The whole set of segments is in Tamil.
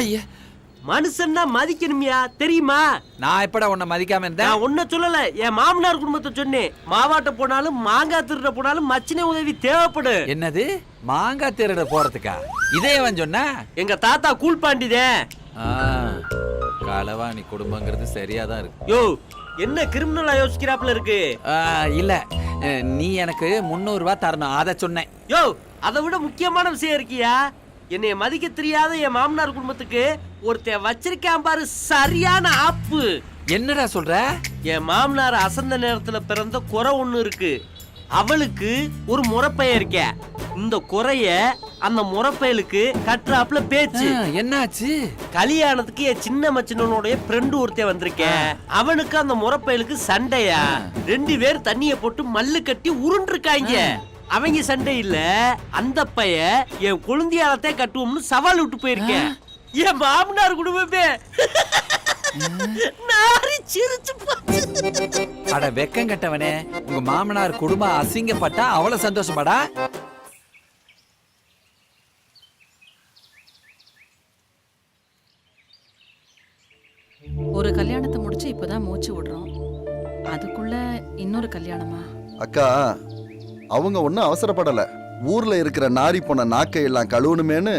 ஐயா. மனுஷன்னா மதிக்கணுமியா தெரியுமா? நான் எப்படா உன்னை மதிக்காம இருந்தேன்? நான் ஒன்ன சொல்லல. என் மாமனார் குடும்பத்தை சொன்னேன். மாவாட்ட போனாலும் மாங்காய் திருட போனாலும் மச்சினை உதவி தேவைப்படு. என்னது? மாங்காய் திருட போறதுக்கா? இதே அவன் சொன்னா? எங்க தாத்தா கூல் பாண்டிதே. களவாணி குடும்பங்கிறது சரியா தான் இருக்கு. யோ என்ன கிரிமினலா யோசிக்கிறாப்புல இருக்கு? இல்ல. நீ எனக்கு முந்நூறு ரூபாய் தரணும். அதை சொன்னேன். யோ அதை விட முக்கியமான விஷயம் இருக்கியா? என்னைய மதிக்க தெரியாத என் மாமனார் குடும்பத்துக்கு ஒருத்தன் வச்சிருக்கான் பாரு சரியான ஆப்பு. என்னடா சொல்ற? என் மாமனார் அசந்த நேரத்துல பிறந்த குறை ஒண்ணு இருக்கு. அவளுக்கு ஒரு முறப்பைய இருக்க. இந்த குறைய அந்த முறப்பயலுக்கு கட்டுறாப்புல பேச்சு. என்னாச்சு? கல்யாணத்துக்கு என் சின்ன மச்சினனுடைய ஃப்ரெண்டு ஒருத்தன் வந்திருக்கேன் அவனுக்கு அந்த முறப்பயலுக்கு சண்டையா? ரெண்டு பேர் தண்ணிய போட்டு மல்லு கட்டி உருண்டிருக்காங்க அவங்க சண்டை இல்ல அந்த பைய என் குழந்தையாலத்தை கட்டுவோம்னு சவால் விட்டு போயிருக்கேன். என் மாமனார் குடும்பமே. நாரி சிரிச்சு போச்சு. அட வெக்கம் கட்டவனே. உங்க மாமனார் குடும்பம் அசிங்கப்பட்டா அவ்வளவு சந்தோஷமாடா? ஒரு கல்யாணத்தை முடிச்சு இப்பதான் மூச்சு விடுறோம். அதுக்குள்ள இன்னொரு கல்யாணமா? அக்கா அவங்க ஒன்றும் அவசரப்படல. ஊர்ல இருக்கிற நாரி போன நாக்கை எல்லாம் கழுவணுமேனு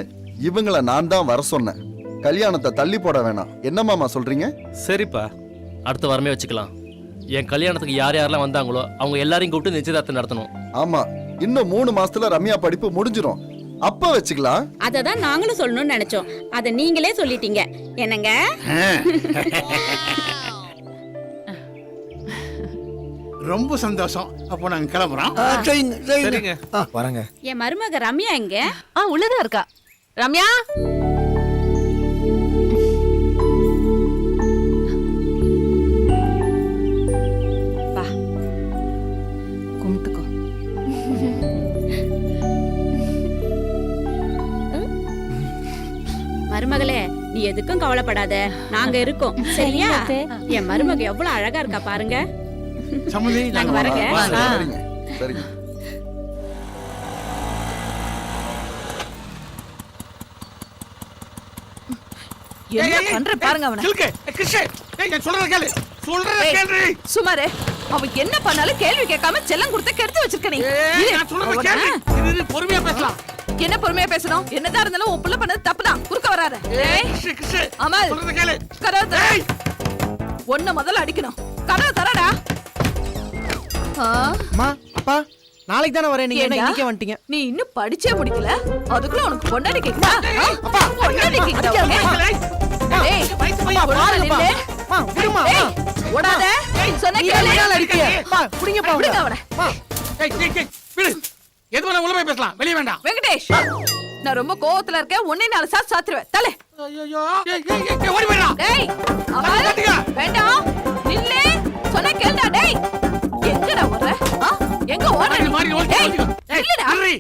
இவங்கள நான் தான் வர சொன்னேன். கல்யாணத்தை தள்ளி போட வேணாம். என்ன மாமா சொல்றீங்க? சரிப்பா. அடுத்த வாரமே வச்சுக்கலாம். என் கல்யாணத்துக்கு யார் யாரெல்லாம் வந்தாங்களோ அவங்க எல்லாரையும் கூப்பிட்டு நிச்சயதார்த்தம் நடத்தணும். ஆமா. இன்னும் மூணு மாசத்துல ரம்யா படிப்பு முடிஞ்சிரும். அப்ப வச்சுக்கலாம். அதை தான் நாங்களும் சொல்லணும்னு நினைச்சோம். அதை நீங்களே சொல்லிட்டீங்க. என்னங்க? ரொம்ப சந்தோஷம். அப்போ நாங்க கிளம்புறோம். சரிங்க. வரங்க என் மருமக ரம்யா எங்க? ஆ உள்ளதா இருக்கா. ரம்யா? மருமகளே நீ எதுக்கும் கவலைப்படாத. நாங்க இருக்கோம். சரியா? என் மருமக எவ்வளவு அழகா இருக்கா பாருங்க. சம்மந்தி நாங்க வரங்க. சரிங்க சரிங்க. என்ன பண்ற பாருங்க அவன. சிலுக்கு. கிருஷ்ண. ஏய் நான் சொல்றத கேளு. சொல்றத. கேளு. சுமாரு அவன் என்ன பண்ணாலும் கேள்வி கேட்காம செல்லம் கொடுத்த கெடுத்து வச்சிருக்க நீ. நான் சொல்றத கேளு. இரு, பொறுமையா பேசலாம். என்ன பொறுமையா பேசணும்? என்னதான் இருந்தாலும் உன் புள்ள பண்ணது தப்புதான் குறுக்க வராத. ஏய் அமல். சொல்றத கேளு. கதவு தர ஏய். ஒன்ன முதல்ல அடிக்கணும். கதவு தரடா அம்மா அப்பா நாளைக்கு தானே வரேன். நீங்க என்ன? இன்னைக்கே வந்துட்டீங்க? நீ இன்னும் படிச்சே முடிக்கல? அதுக்குள்ள உனக்கு பொண்டாடி கேக்குதா? ஆ? பொண்டாடி கேக்குதா? ஏய். அம்மா விடுமா ஓடாத சொன்ன கேளு. என்ன அடிப்பிய அப்பா புடிங்கப்பா விடுங்க அவனை. அவனை. ஏய் ஏய் ஏய் விடு. எது வேணா உள்ள போய் பேசலாம்? வெளிய வேண்டாம் வெங்கடேஷ் நான் ரொம்ப கோவத்துல இருக்கேன். ஒன்னே நாலு சாத்து சாத்துருவேன். தலை ஐயோ ஏய் ஏய் ஏய் ஓடி போடா டேய் பாத்துக்க. வேண்டாம். நில்லு. சொன்ன கேளுடா டேய்? எங்க ஓடுற மாறி, ஓடி,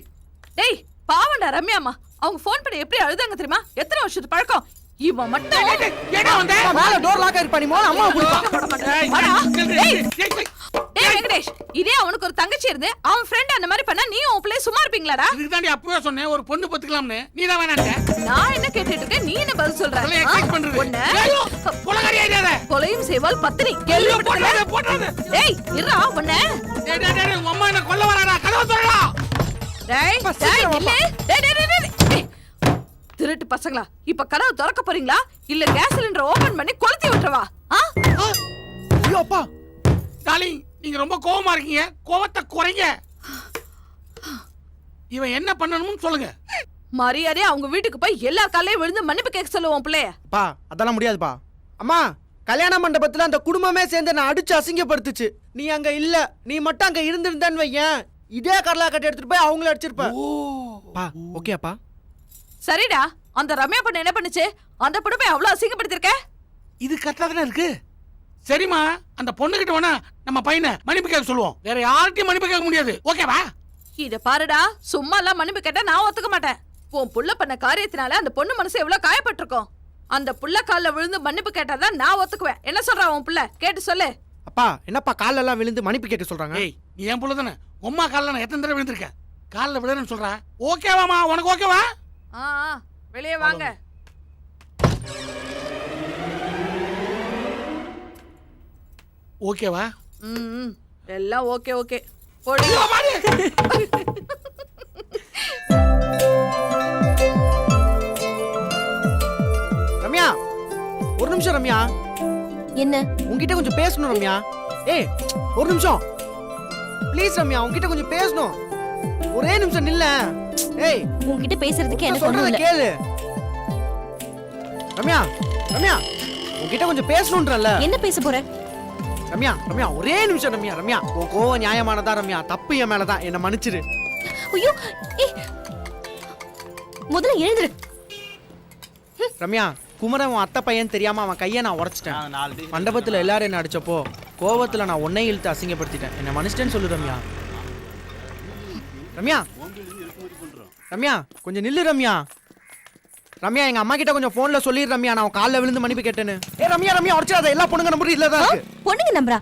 டேய் பாவம்டா ரம்யாம்மா அவங்க ஃபோன் பண்ணி எப்படி அழுதாங்க தெரியுமா எத்தனை வருஷத்து பழக்கம் இவன் மட்டும் ஏடா வந்த மேல டோர் லாக் ஆயிருப்பா நீ மோன அம்மா ஏய். டேய் வெங்கடேஷ் இதே அவனுக்கு ஒரு தங்கச்சி இருந்து அவன் ஃப்ரெண்ட் அந்த மாதிரி பண்ணா நீயும் உன் பிள்ளை சும்மா இருப்பீங்களாடா? இதுக்கு தாண்டி அப்பவே சொன்னேன் ஒரு பொண்ணு பத்துக்கலாம்னு. நீ தான் வேணான்ட்ட. நான் என்ன கேட்டுட்டு இருக்கேன்? நீ என்ன பதில் சொல்ற? அதெல்லாம் ஆ? எக்ஸ்பெக்ட் பண்றது ஐயோ, புலகாரி ஐடியாத கொலையும் செய்வாள் பத்தினி. ஐயோ, போடாத போடாத டேய் இருடா ஒண்ணு. டேய் டேய் டேய் உங்க அம்மா என்ன கொல்ல வராடா? கதவு திறடா. டேய் டேய் டேய் டேய் டேய், டேய். டேய். திருட்டு பசங்களா. இப்ப கதவு திறக்க போறீங்களா? இல்ல கேஸ் சிலிண்டர் ஓபன் பண்ணி கொளுத்தி விட்டுறவா? ஆ? ஐயோ அப்பா. டாலிங் நீங்க ரொம்ப கோவமா இருக்கீங்க. கோவத்தை குறைங்க. இவன் என்ன பண்ணணும்னு சொல்லுங்க. மரியாதையா அவங்க வீட்டுக்கு போய் எல்லா காலையும் விழுந்து மன்னிப்பு கேட்க சொல்லுவோம் பிள்ளைய அப்பா அதெல்லாம் முடியாதுப்பா. அம்மா கல்யாண மண்டபத்துல அந்த குடும்பமே சேர்ந்து நான் அடிச்சு அசிங்கப்படுத்துச்சு. நீ அங்க இல்ல. நீ மட்டும் அங்க இருந்திருந்தேன்னு வையேன். இதே கடலா கட்டி எடுத்துட்டு போய் அவங்கள அடிச்சிருப்ப. பா ஓகேப்பா சரிடா அந்த ரம்யா பொண்ணு என்ன பண்ணுச்சு? அந்த பொண்ணு போய் அவ்வளவு அசிங்கப்படுத்திருக்க? இது கரெக்டா தானே இருக்கு? சரிம்மா அந்த பொண்ணுகிட்ட வேணா நம்ம பையனை மன்னிப்பு கேட்க சொல்லுவோம். வேற யார்கிட்டயும் மன்னிப்பு கேட்க முடியாது. ஓகேவா இத பாருடா சும்மா எல்லாம் மன்னிப்பு கேட்டா நான் ஒத்துக்க மாட்டேன். உன் புள்ள பண்ண காரியத்தினால அந்த பொண்ணு மனசு எவ்வளவு காயப்பட்டிருக்கும். அந்த புள்ள கால்ல விழுந்து மன்னிப்பு கேட்டாதான் நான் ஒத்துக்குவேன். என்ன சொல்றா உன் புள்ள? கேட்டு சொல்லு. அப்பா என்னப்பா கால்ல எல்லாம் விழுந்து மன்னிப்பு கேட்க சொல்றாங்க? ஏய் நீ என் புள்ள தானே. உம்மா காலில் நான் எத்தனை தடவை விழுந்திருக்க காலில் விழுறேன்னு சொல்றேன் ஓகேவாமா உனக்கு ஓகேவா ஆ ஆ, வெளியே வாங்க. ஓகேவா? ம் ம். எல்லாம் ஓகே ஓகே. போடு. ரம்யா ஒரு நிமிஷம் ரம்யா. என்ன? உன்கிட்ட கொஞ்சம் பேசணும் ரம்யா. ஏய் ஒரு நிமிஷம். ப்ளீஸ் ரம்யா உன்கிட்ட கொஞ்சம் பேசணும். ஒரே நிமிஷம் நில்ல. ஏய் உன்கிட்ட பேசுறதுக்கு எனக்கு ஒண்ணும் இல்ல. கேளு. ரம்யா ரம்யா உன்கிட்ட கொஞ்சம் பேசணுன்றல என்ன பேச போற? ரம்யா ரம்யா ஒரே நிமிஷம் ரம்யா ரம்யா. உன் கோவம் நியாயமானதா ரம்யா? தப்பு என் மேலதான். என்ன மன்னிச்சிரு. ஐயோ முதல்ல எழுந்துரு. ரம்யா குமரன் உன் அத்தை பையன் தெரியாம அவன் கையை நான் உடைச்சிட்டேன். மண்டபத்துல எல்லாரும் என்ன அடிச்சப்போ கோவத்துல நான் உன்னை இழுத்து அசிங்கப்படுத்திட்டேன். என்ன மன்னிச்சிட்டேன்னு சொல்லு ரம்யா. ரம்யா. ரம்யா கொஞ்சம் நில்லு ரம்யா. ரம்யா எங்க அம்மா கிட்ட கொஞ்சம் போன்ல சொல்லிடு ரம்யா. நான் உன் கால்ல விழுந்து மன்னிப்பு கேட்டேன்னு. ஏ ரம்யா ரம்யா உடச்சிடாத. எல்லா பொண்ணுங்க நம்பர் இல்ல தான் இருக்கு. பொண்ணுங்க நம்பரா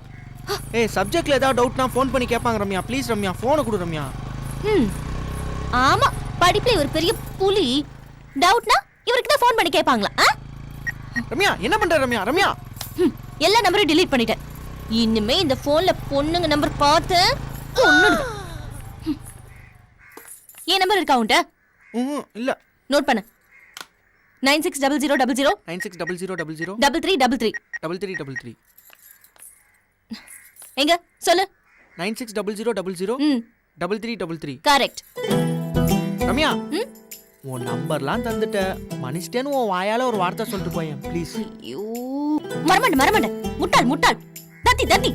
ஏய் சப்ஜெக்ட்ல ஏதாவது டவுட்னா ஃபோன் பண்ணி கேட்பாங்க ரம்யா. ப்ளீஸ் ரம்யா போனை கொடு ரம்யா. ம் ஆமா படிப்புல ஒரு பெரிய புலி. டவுட்னா இவருக்கு தான் ஃபோன் பண்ணி கேட்பாங்களா? ரம்யா என்ன பண்ற ரம்யா? ரம்யா. ம், எல்லா நம்பரையும் delete பண்ணிட்டேன். இனிமே இந்த போன்ல பொண்ணுங்க நம்பர் பார்த்து பொண்ணுங்க என் நம்பர் இருக்கா உன்ட்ட இல்ல. நோட் பண்ணு. Nine six double zero double zero nine six double zero double zero double three double three double three double three எங்க? சொல்லு. Nine six double zero double zero double three double three correct. Ramya? உன் நம்பர்லாம் தந்துட்ட. மன்னிச்சிட்டேன்னு உன் வாயால ஒரு வார்த்தை சொல்லிட்டு போயேன் ப்ளீஸ். ஐயோ. மரமண்ட மரமண்ட முட்டாள் முட்டாள். தத்தி தத்தி.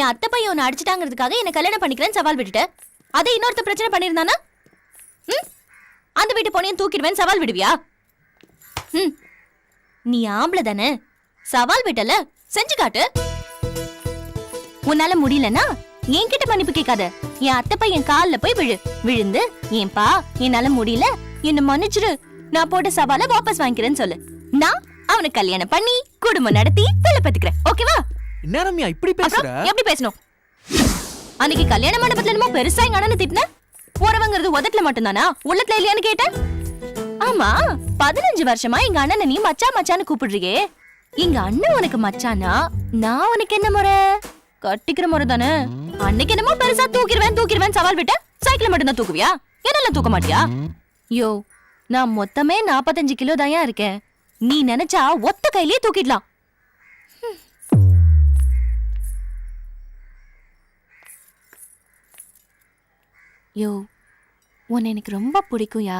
என் அத்தை பையன் உன்னை அடிச்சிட்டாங்கிறதுக்காக என்ன கல்யாணம் பண்ணிக்கிறேன்னு சவால் விட்டுட்ட. அதை இன்னொருத்த பிரச்சனை பண்ணியிருந்தானா? ம்? அந்த வீட்டு பொண்ணையும் தூக்கிடுவேன் சவால் விடுவியா? ம் நீ ஆம்பளை தானே? சவால் விட்டல? செஞ்சு காட்டு. உன்னால முடியலன்னா என்கிட்ட மன்னிப்பு கேட்காத. என் அத்தை பையன் கால்ல போய் விழு. விழுந்து ஏன்பா என்னால முடியல? என்ன மன்னிச்சிரு. நான் போட்ட சவால வாபஸ் வாங்கிக்கிறேன்னு சொல்லு. நான் அவனுக்கு கல்யாணம் பண்ணி குடும்பம் நடத்தி பிள்ளை பத்துக்கிறேன். ஓகேவா? என்ன ரம்யா இப்படி பேசுற? எப்படி பேசணும்? அன்னைக்கு கல்யாண மண்டபத்துல என்னமோ பெருசா எங்க அண்ணனை திட்டின? உறவுங்கிறது உதட்டுல மட்டும்தானா? உள்ளத்துல இல்லையான்னு கேட்டேன். ஆமா பதினஞ்சு வருஷமா எங்க அண்ணனை நீ மச்சா மச்சான்னு கூப்பிடுறியே. எங்க அண்ணன் உனக்கு மச்சானா நான் உனக்கு என்ன முறை? கட்டிக்கிற முறை தானே. அன்னைக்கு என்னமோ பெருசா தூக்கிடுவேன் தூக்கிடுவேன் சவால் விட்ட சைக்கிள் மட்டும்தான் தூக்குவியா? என்னெல்லாம் தூக்க மாட்டியா? யோ நான் மொத்தமே நாற்பத்தஞ்சு கிலோ தான் இருக்கேன். நீ நினைச்சா ஒத்த கையிலேயே தூக்கிடலாம். யோ உன்னை எனக்கு ரொம்ப பிடிக்கும்யா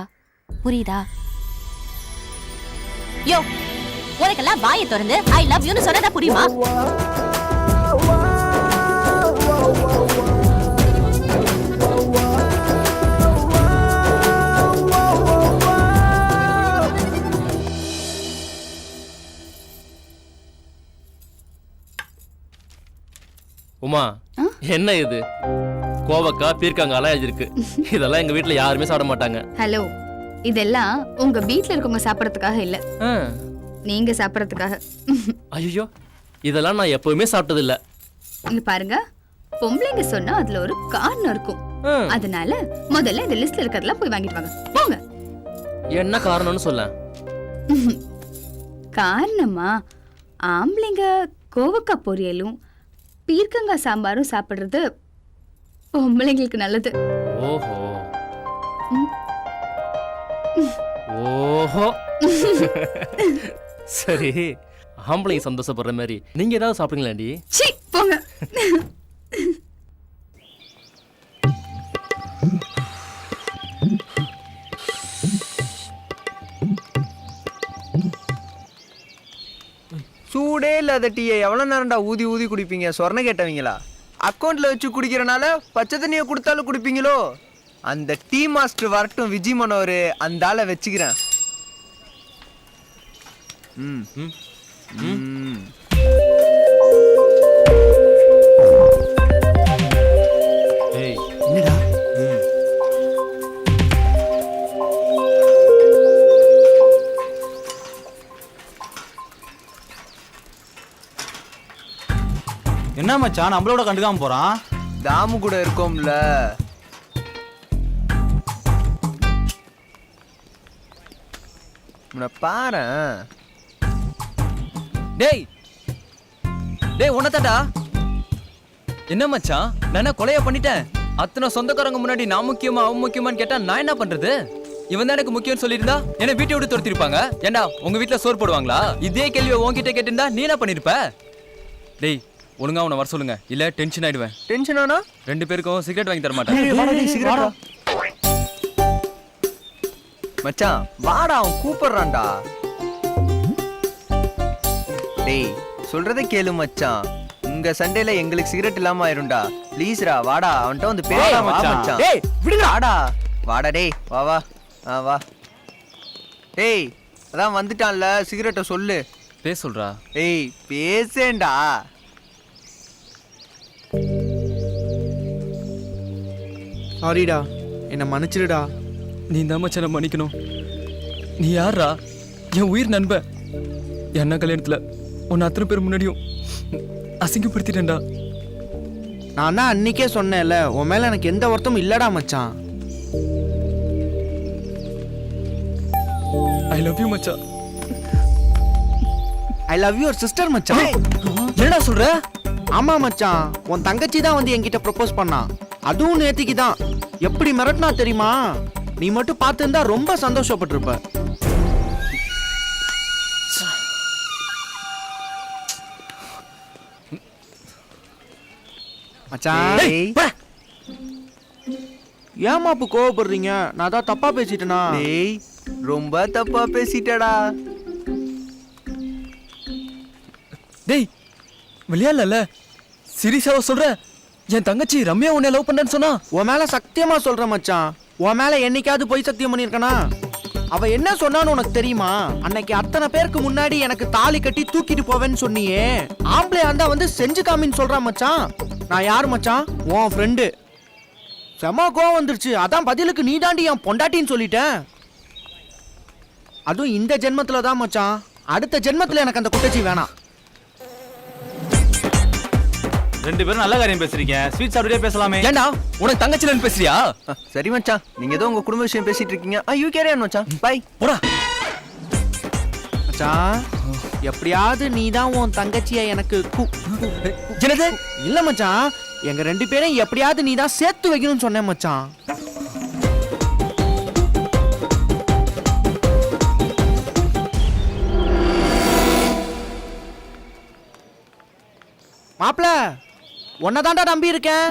புரியுதா? யோ உனக்கெல்லாம் வாயை திறந்து ஐ லவ் யூன்னு சொன்னதா புரியுமா? உமா என்ன இது? கோவக்காய் பீர்க்கங்காலாம் எழுதிருக்கு இதெல்லாம் எங்க வீட்ல யாருமே சாப்பிட மாட்டாங்க. ஹலோ இதெல்லாம் உங்க வீட்ல இருக்கவங்க சாப்பிடறதுக்காக இல்ல. நீங்க சாப்பிடறதுக்காக. ஐயோ இதெல்லாம் நான் எப்பவுமே சாப்பிட்டது இல்ல இங்க பாருங்க பொம்பளைங்க சொன்னா அதுல ஒரு காரணம் இருக்கும். அதனால முதல்ல இந்த லிஸ்ட்ல இருக்கிறதெல்லாம் போய் வாங்கிட்டு வாங்க. போங்க. என்ன காரணம்னு சொல்ல காரணமா ஆம்பளைங்க கோவக்காய் பொரியலும் பீர்க்கங்காய் சாம்பாரும் சாப்பிடுறது பொம்பளைங்களுக்கு நல்லது. ஓஹோ. ஓஹோ. சரி ஆம்பளைங்க சந்தோஷப்படுற மாதிரி. நீங்க ஏதாவது சாப்பிடுங்களாண்டி சீ போங்க. சூடே இல்லாத டீயை எவ்வளோ நேரம்டா ஊதி ஊதி குடிப்பீங்க? சொர்ண கேட்டவங்களா? அக்கௌண்ட்ல வச்சு குடிக்கிறனால பச்சை தண்ணியை கொடுத்தாலும் குடிப்பீங்களோ? அந்த டீ மாஸ்டர் வரட்டும் விஜய் மனோர். அந்த ஆளை வச்சுக்கிறேன். ம். ம். ம். ஏய். என்னடா? மச்சான் நம்மளோட கண்டுக்காம போறான். தாமு கூட இருக்கோம்ல. பாரு டேய் டேய் உன்னதாடா என்ன மச்சான் நான் கொலைய பண்ணிட்டேன்? அத்தனை சொந்தக்காரங்க முன்னாடி நான் முக்கியமா அவன் முக்கியமான்னு கேட்டா நான் என்ன பண்றது? இவன் தான் எனக்கு முக்கியம்னு சொல்லியிருந்தா என்ன வீட்டை விட்டு துரத்திருப்பாங்க. ஏண்டா உங்க வீட்ல சோறு போடுவாங்களா? இதே கேள்வியை உன்கிட்ட கேட்டிருந்தா நீ என்ன பண்ணிருப்ப? டேய் ஒழுங்கா அவனை வர சொல்லுங்க. இல்ல டென்ஷன் ஆயிடுவேன். டென்ஷன் ஆனா? ரெண்டு பேருக்கும் சிகரெட் வாங்கி தர மாட்டேன் மச்சான் வாடா அவன் கூப்பிடுறான்டா. டேய் சொல்றதை கேளு மச்சான். உங்க சண்டையில எங்களுக்கு சிகரெட் இல்லாம ஆயிரும்டா. ப்ளீஸ்ரா வாடா அவன்கிட்ட வந்து பேச மச்சான். டேய் விடுடா. வாடா வாடா டேய் வா வா. ஆ வா. டேய் அதான் வந்துட்டான்ல சிகரெட்டை சொல்லு. பேச சொல்றா. டேய் பேசேன்டா. சாரிடா என்னை மன்னிச்சிடுடா. நீ தான் மச்சான் மன்னிக்கணும். நீ யாரா என் உயிர் நண்பன் என்ன கல்யாணத்துல? உன்னை அத்தனை பேர் முன்னாடியும் அசிங்கப்படுத்திட்டேன்டா. நான் தான் அன்னைக்கே சொன்னேன்ல உன் மேல எனக்கு எந்த வருத்தமும் இல்லடா மச்சான். ஐ லவ் யூ மச்சான். ஐ லவ் யுவர் சிஸ்டர் மச்சான். என்னடா சொல்ற? ஆமா மச்சான். உன் தங்கச்சி தான் வந்து என்கிட்ட ப்ரப்போஸ் பண்ணா. அதுவும் நேத்திக்கு தான். எப்படி மிரட்டினா தெரியுமா? நீ மட்டும் பார்த்திருந்தா ரொம்ப சந்தோஷப்பட்டிருப்ப. மச்சான். ஏமா இப்ப கோவப்படுறீங்க? நான் தான் தப்பா பேசிட்டேனா? டேய் ரொம்ப தப்பா பேசிட்டடா. டேய் விளையாடல சீரியஸாவா சொல்ற என் தங்கச்சி ரம்யா உன்னை லவ் பண்ணேன்னு சொன்னா? உன் மேல சத்தியமா சொல்ற மச்சான். உன் மேல என்னைக்காவது போய் சத்தியம் பண்ணிருக்கனா அவ என்ன சொன்னான்னு உனக்கு தெரியுமா? அன்னைக்கு அத்தனை பேருக்கு முன்னாடி எனக்கு தாலி கட்டி தூக்கிட்டு போவேன்னு சொன்னியே. ஆம்பளை இருந்தா வந்து செஞ்சு காமின்னு சொல்றான் மச்சான். நான் யார் மச்சான்? உன் ஃப்ரெண்டு செம கோவம் வந்துருச்சு. அதான் பதிலுக்கு நீ தாண்டி என் பொண்டாட்டின்னு சொல்லிட்டேன். அதுவும் இந்த ஜென்மத்துல தான் மச்சான். அடுத்த ஜென்மத்துல எனக்கு அந்த குட்டச்சி வேணாம். ரெண்டு பேரும் நல்ல காரியம் பேசுறீங்க. ஸ்வீட் சாப்பிட்டே பேசலாமே. ஏண்டா? உனக்கு தங்கச்சிலன்னு பேசுறியா? சரி மச்சான். நீங்க ஏதோ உங்க குடும்ப விஷயம் பேசிட்டு இருக்கீங்க. ஆ யூ கேரி மச்சான். பை போடா. மச்சான் எப்படியாவது நீ தான் உன் தங்கச்சிய எனக்கு என்னது? இல்ல மச்சான். எங்க ரெண்டு பேரும் எப்படியாவது நீ தான் சேர்த்து வைக்கணும்னு சொன்னேன் மச்சான். மாப்பிள நம்பி இருக்கேன்